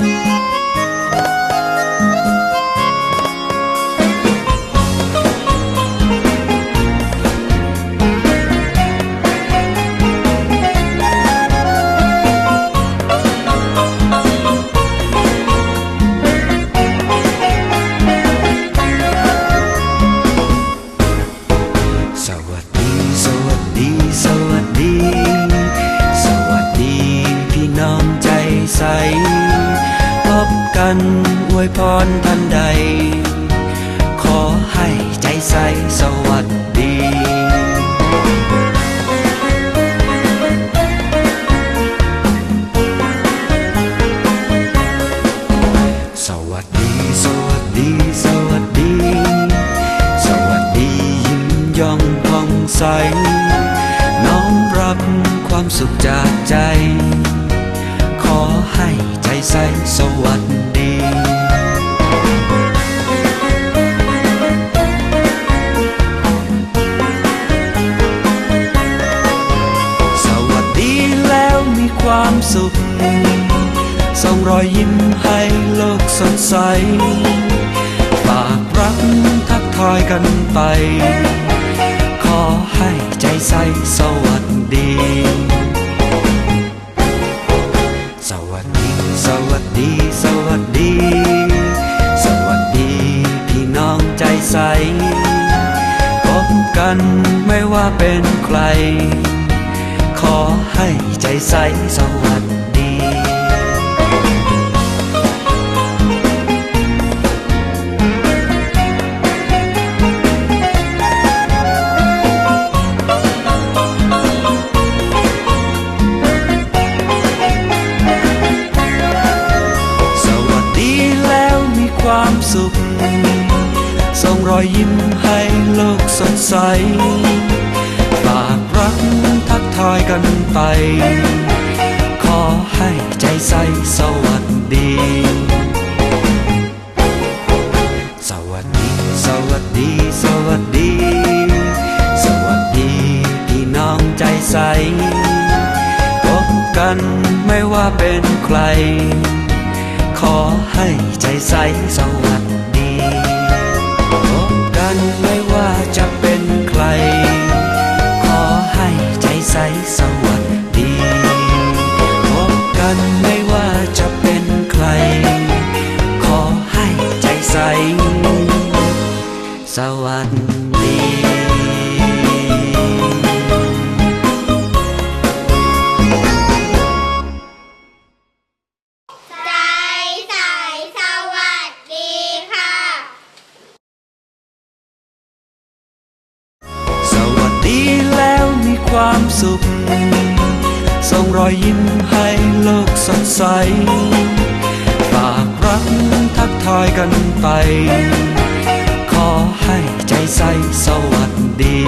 Música ันอวยพรทันใด ขอให้ใจใสสวัสดีสวั สุข ส่งรอยยิ้มให้โลกสดใส ฝากรักทักทายกันไป ขอให้ใจใสสวัสดี สวัสดี สวัสดี สวัสดี สวัสดีพี่น้องใจใส พบกันไม่ว่าเป็นใคร อให้ใจใสสวัสดีสวัสดีแล้วมีความสุข ส่งรอยยิ้มให้โลกสดใสฝากรัก ทักทายกันไป ขอให้ใจใสสวัสดี สวัสดี สวัสดี สวัสดี สวัสดีพี่น้องใจใส พบกันไม่ว่าเป็นใคร ขอให้ใจใสสวัสดี วัสดีใจใสสวัสดีค่ะสวัสดีแล้วมีความสุข ส่งรอยยิ้มให้โลกสดใส ฝากรักทักทายกันไปขอ ให้ใจใสสวัสดี